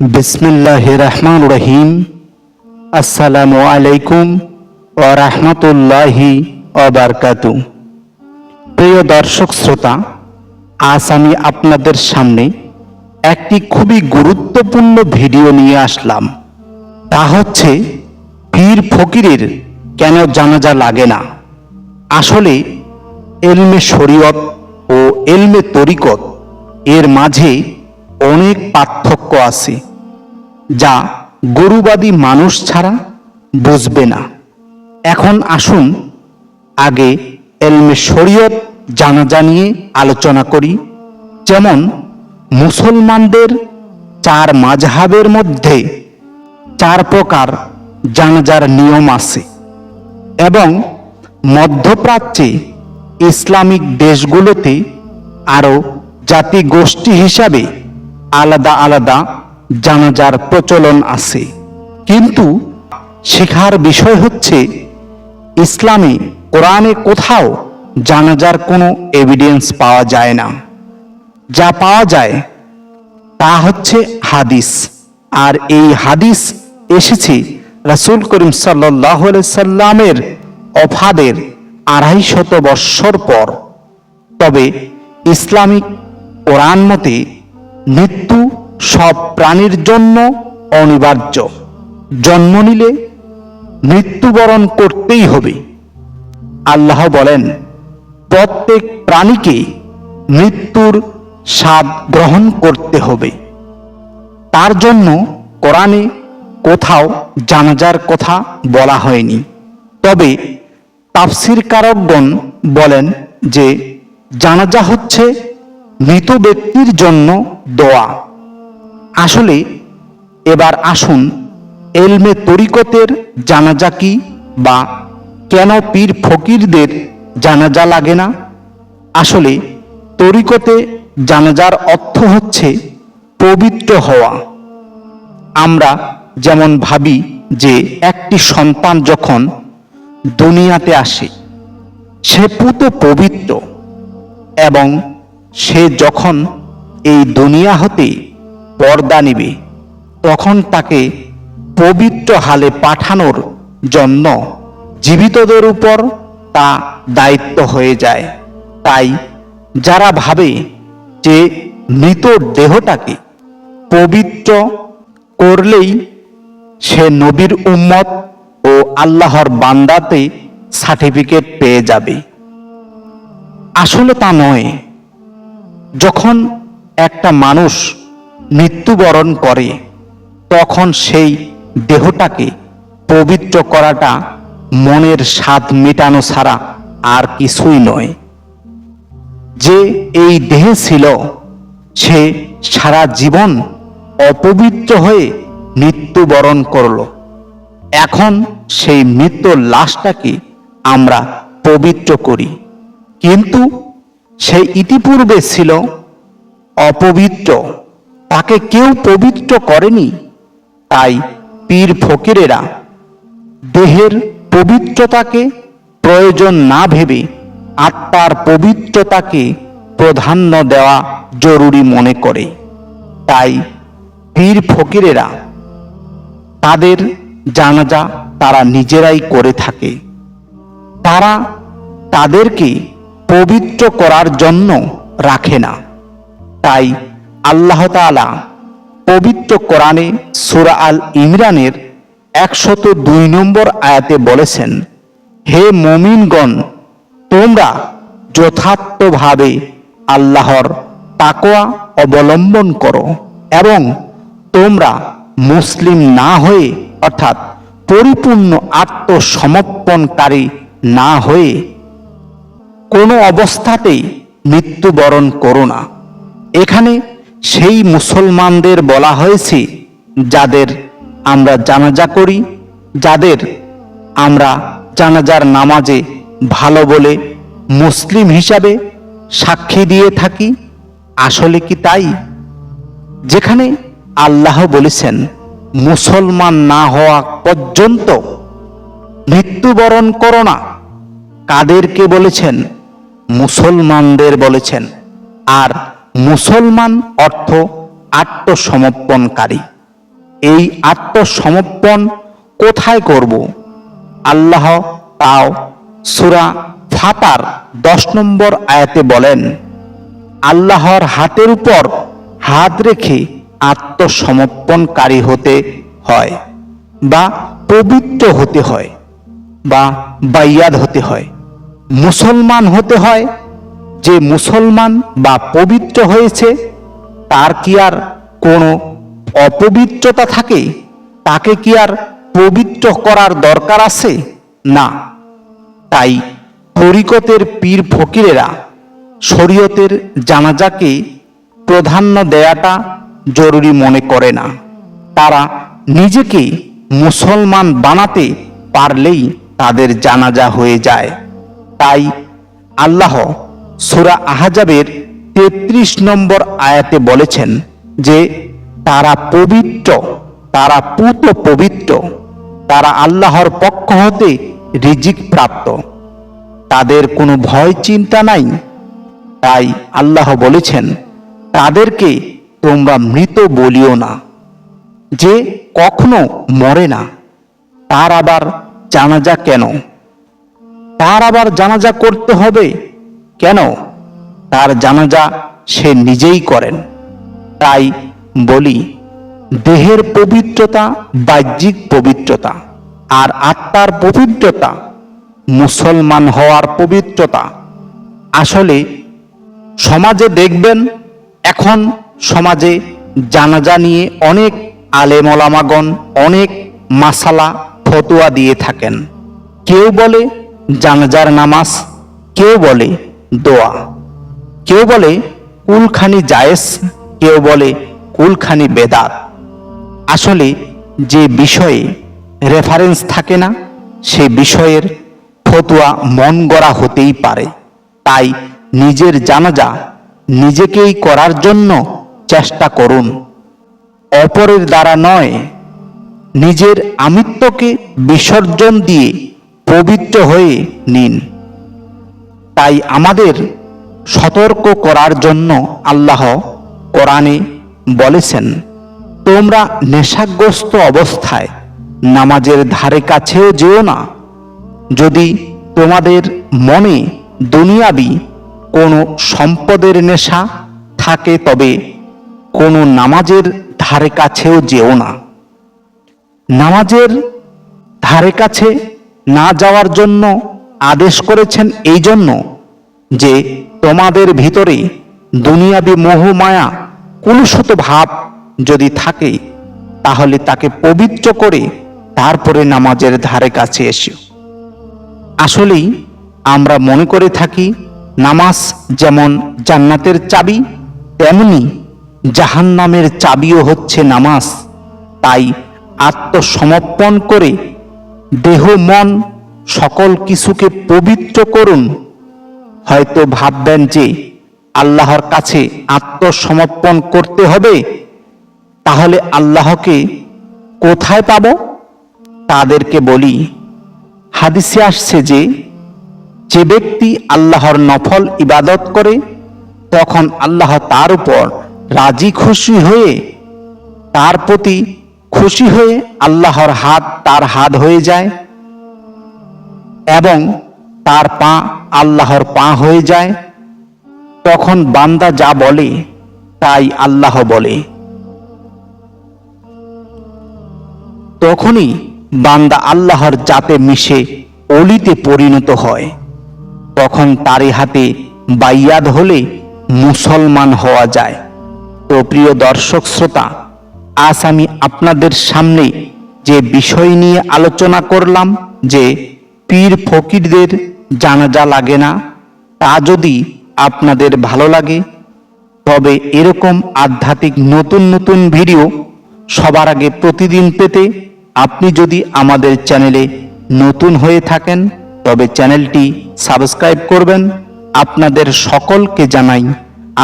বিসমিল্লাহ রহমান রহিম আসসালামু আলাইকুম ও রহমতুল্লাহি অবরকাতু প্রিয় দর্শক শ্রোতা, আজ আমি আপনাদের সামনে একটি খুবই গুরুত্বপূর্ণ ভিডিও নিয়ে আসলাম। তা হচ্ছে পীর ফকিরের কেন জানাজা লাগে না? আসলে এলমে শরীয়ত ও এলমে তরিকত এর মাঝে অনেক পার্থক্য আছে। যা গরুবাদী মানুষ ছাড়া বুঝবে না। এখন আসুন আগে এলমে শরীয়ত জানাজা নিয়ে আলোচনা করি। যেমন মুসলমানদের চার মাঝহাবের মধ্যে চার প্রকার জানাজার নিয়ম আছে এবং মধ্যপ্রাচ্যে ইসলামিক দেশগুলোতে আরও জাতিগোষ্ঠী হিসাবে আলাদা আলাদা জানাজার প্রচলন আছে। কিন্তু শেখার বিষয় হচ্ছে, ইসলামে কোরআনে কোথাও জানাজার কোনো এভিডেন্স পাওয়া যায় না। যা পাওয়া যায়, তা হচ্ছে হাদিস। আর এই হাদিস এসেছে রাসুল করিম সাল্লাহ সাল্লামের অফাদের আড়াই শত বৎসর পর। তবে ইসলামিক কোরআন মতে মৃত্যু সব প্রাণীর জন্য অনিবার্য। জন্ম নিলে মৃত্যুবরণ করতেই হবে। আল্লাহ বলেন, প্রত্যেক প্রাণীকে মৃত্যুর স্বাদ গ্রহণ করতে হবে। তার জন্য কোরআনে কোথাও জানাজার কথা বলা হয়নি। তবে তাফসির কারকগণ বলেন যে, জানাজা হচ্ছে মৃত ব্যক্তির জন্য দোয়া। আসলে এবার আসুন, এলমে তরিকতের জানাজা কি বা কেন পীর ফকিরদের জানাজা লাগে না? আসলে তরিকতে জানাজার অর্থ হচ্ছে পবিত্র হওয়া। আমরা যেমন ভাবি যে একটি সন্তান যখন দুনিয়াতে আসে, সে পুত পবিত্র এবং সে যখন এই দুনিয়া হতে পর্দা নিবে। তখন তাকে পবিত্র হালে পাঠানোর জন্য জীবিতদের উপর তা দায়িত্ব হয়ে যায়। তাই যারা ভাবে যে মৃত দেহটাকে পবিত্র করলেই সে নবীর উম্মত ও আল্লাহর বান্দাতে সার্টিফিকেট পেয়ে যাবে। আসলে তা নয়। যখন একটা মানুষ মৃত্যুবরণ করে, তখন সেই দেহটাকে পবিত্র করাটা মনের স্বাদ মেটানো ছাড়া আর কিছুই নয়। যে এই দেহে ছিল, সে সারা জীবন অপবিত্র হয়ে মৃত্যুবরণ করল। এখন সেই মৃত্যুর লাশটাকে আমরা পবিত্র করি। কিন্তু সে ইতিপূর্বে ছিল অপবিত্র। তাকে কেউ পবিত্র করেনি, তাই পীর ফকিরেরা দেহের পবিত্রতাকে প্রয়োজন না ভেবে আত্মার পবিত্রতাকে প্রাধান্য দেওয়া জরুরি মনে করে। তাই পীর ফকিরেরা তাদের জানাজা তারা নিজেরাই করে থাকে। তারা তাদেরকে পবিত্র করার জন্য রাখে না। তাই আল্লাহ তাআলা পবিত্র কোরআনে সুরা আল ইমরানের একশত দুই নম্বর আয়াতে বলেছেন, হে মমিনগণ, তোমরা যথার্থভাবে আল্লাহর তাকোয়া অবলম্বন করো এবং তোমরা মুসলিম না হয়ে, অর্থাৎ পরিপূর্ণ আত্মসমর্পণকারী না হয়ে কোনো অবস্থাতেই মৃত্যুবরণ করো না। এখানে সেই মুসলমানদের বলা হয়েছে, যাদের আমরা জানাজা করি, যাদের আমরা জানাজার নামাজে ভালো বলে মুসলিম হিসাবে সাক্ষী দিয়ে থাকি, আসলে কি তাই? যেখানে আল্লাহ বলেছেন, মুসলমান না হওয়া পর্যন্ত মৃত্যুবরণ করো না। কাদেরকে বলেছেন? মুসলমানদের বলেছেন। আর মুসলমান অর্থ আত্মসমর্পণকারী। এই আত্মসমর্পণ কোথায় করব? আল্লাহ তাও সুরা ফাতার দশ নম্বর আয়াতে বলেন, আল্লাহর হাতের উপর হাত রেখে আত্মসমর্পণকারী হতে হয় বা পবিত্র হতে হয় বা বাইয়াদ হতে হয়, মুসলমান হতে হয় যে মুসলমান বা পবিত্র হয়েছে, তার কি আর কোনো অপবিত্রতা থাকে? তাকে কি আর পবিত্র করার দরকার আছে? না। তাই তরিকতের পীর ফকিরেরা শরীয়তের জানাজাকে প্রাধান্য দেয়াটা জরুরি মনে করে না। তারা নিজেকে মুসলমান বানাতে পারলেই তাদের জানাজা হয়ে যায়। তাই আল্লাহ সুরা আহাজাবের তেত্রিশ নম্বর আয়াতে বলেছেন যে, তারা পবিত্র, তারা পুত পবিত্র, তারা আল্লাহর পক্ষ হতে রিজিক প্রাপ্ত। তাদের কোনো ভয় চিন্তা নাই। তাই আল্লাহ বলেছেন, তাদেরকে তোমরা মৃত বলিও না, যে কখনো মরে না। তার আবার জানাজা কেন? তার আবার জানাজা করতে হবে কেন? তার জানাজা সে নিজেই করেন। তাই বলি, দেহের পবিত্রতা, বাহ্যিক পবিত্রতা আর আত্মার পবিত্রতা, মুসলমান হওয়ার পবিত্রতা। আসলে সমাজে দেখবেন, এখন সমাজে জানাজা নিয়ে অনেক আলেমলামাগণ অনেক মাসালা, ফতুয়া দিয়ে থাকেন। কেউ বলে জানাজার নামাজ, কেউ বলে দোয়া। কেউ বলে, কুলখানি জায়েজ কেউ বলে, কুলখানি বেদাত আসলে যে বিষয়ে রেফারেন্স থাকে না, সে বিষয়ের ফতুয়া মন গড়া হতেই পারে। তাই নিজের জানাজা নিজেকেই করার জন্য চেষ্টা করুন। অপরের দ্বারা নয়, নিজের আমিত্বকে বিসর্জন দিয়ে পবিত্র হয়ে নিন। তাই আমাদের সতর্ক করার জন্য আল্লাহ কোরআনে বলেছেন, তোমরা নেশাগ্রস্ত অবস্থায় নামাজের ধারে কাছেও যেও না। যদি তোমাদের মনে দুনিয়াবি কোনো সম্পদের নেশা থাকে, তবে কোনো নামাজের ধারে কাছেও যেও না। নামাজের ধারে কাছে না যাওয়ার জন্য আদেশ করেছেন এই জন্য যে তোমাদের ভিতরে দুনিয়াবি মোহ, মায়া, কুলুষত ভাব যদি থাকে, তাহলে তাকে পবিত্র করে তারপরে নামাজের ধারে কাছে এসো। আসলেই আমরা মনে করে থাকি, নামাজ যেমন জান্নাতের চাবি, তেমনি জাহান্নামের চাবিও হচ্ছে নামাজ। তাই আত্মসমর্পণ করে দেহ, মন সকল কিছুকে পবিত্র করুন। হয়তো ভাববেন যে আল্লাহর কাছে আত্মসমর্পণ করতে হবে, তাহলে আল্লাহকে কোথায় পাব? তাদেরকে বলি, হাদিসে আসছে যে যে ব্যক্তি আল্লাহর নফল ইবাদত করে, তখন আল্লাহ তার উপর রাজি খুশি হয়ে, তার প্রতি খুশি হয়ে আল্লাহর হাত তার হাত হয়ে যায়। এবং তার পা আল্লাহর পা হয়ে যায়, তখন বান্দা যা বলে, তাই আল্লাহ বলে। তখনই বান্দা আল্লাহর জাতে মিশে অলিতে পরিণত হয়। তখন তারই হাতে বাইয়াদ হলে মুসলমান হওয়া যায়। তো প্রিয় দর্শক শ্রোতা, আজ আমি আপনাদের সামনে যে বিষয় নিয়ে আলোচনা করলাম, যে পীর ফকিরদের জানাজা লাগে না। তা যদি আপনাদের ভালো লাগে, তবে এরকম আধ্যাত্মিক নতুন নতুন ভিডিও সবার আগে প্রতিদিন পেতে আপনি যদি আমাদের চ্যানেলে নতুন হয়ে থাকেন, তবে চ্যানেলটি সাবস্ক্রাইব করবেন। আপনাদের সকলকে জানাই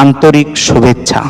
আন্তরিক শুভেচ্ছা।